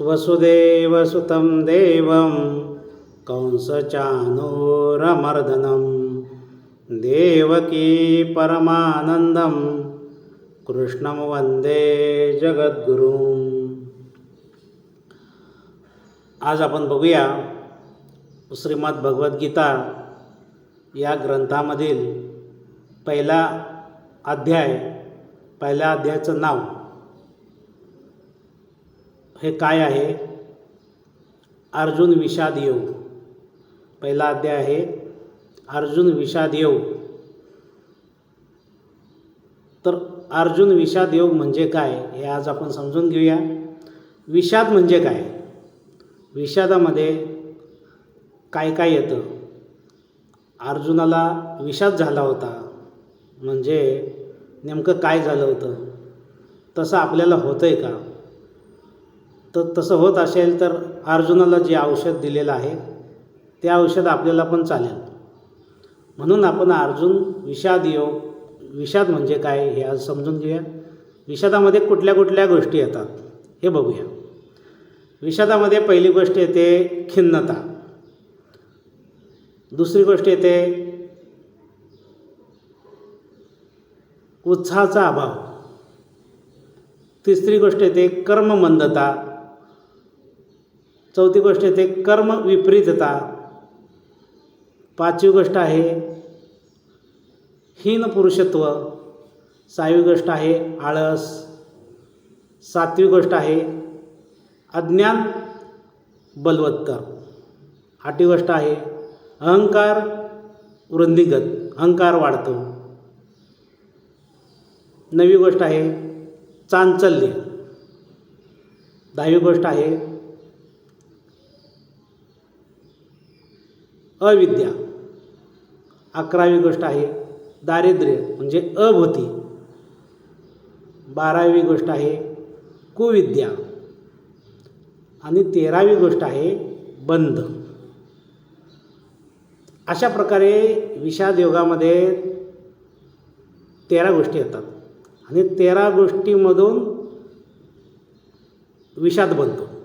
वसुदेवसुतं देवं कंसचानूरमर्दनं देवकी परमानन्दं कृष्णं वन्दे जगद्गुरुं आज आपण बघूया श्रीमद भगवद्गीता या ग्रंथामधील पहिला अध्याय पहिल्या अध्यायाचं नाव. हे काय आहे? अर्जुन विषाद योग पहिला अध्याय आहे अर्जुन विषाद योग तर अर्जुन विषाद योग म्हणजे काय? हे आज आपण समजून घेऊया. विषाद म्हणजे काय? विषादामध्ये काय काय येतं? अर्जुनाला विषाद झाला होता. म्हणजे नेमकं काय झालं होतं? तसं आपल्याला होतं आहे का? तर तसं होत असेल तर अर्जुनाला जे औषध दिलेलं आहे ते औषध आपल्याला पण चालेल. म्हणून आपण अर्जुन विषाद योग विषाद म्हणजे काय हे आज समजून घेऊया. विषादामध्ये कुठल्या कुठल्या गोष्टी येतात हे बघूया. विषादामध्ये पहिली गोष्ट येते खिन्नता. दुसरी गोष्ट येते उत्साहाचा अभाव. तिसरी गोष्ट येते कर्ममंदता. चौथी गोष्ट येते कर्म विपरीतता. पाचवी गोष्ट आहे हीन पुरुषत्व. सहावी गोष्ट आहे आळस. सातवी गोष्ट आहे अज्ञान बलवत्तर आठवी गोष्ट आहे अहंकार वृंदीगत अहंकार वाढतो. नवी गोष्ट आहे चांचल्य. दहावी गोष्ट आहे अविद्या. अकरावी गोष्ट आहे दारिद्र्य म्हणजे अभूती. बारावी गोष्ट आहे कुविद्या. आणि तेरावी गोष्ट आहे बंध अशा प्रकारे विषाद योगामध्ये तेरा गोष्टी येतात. आणि तेरा गोष्टीमधून विषाद बनतो.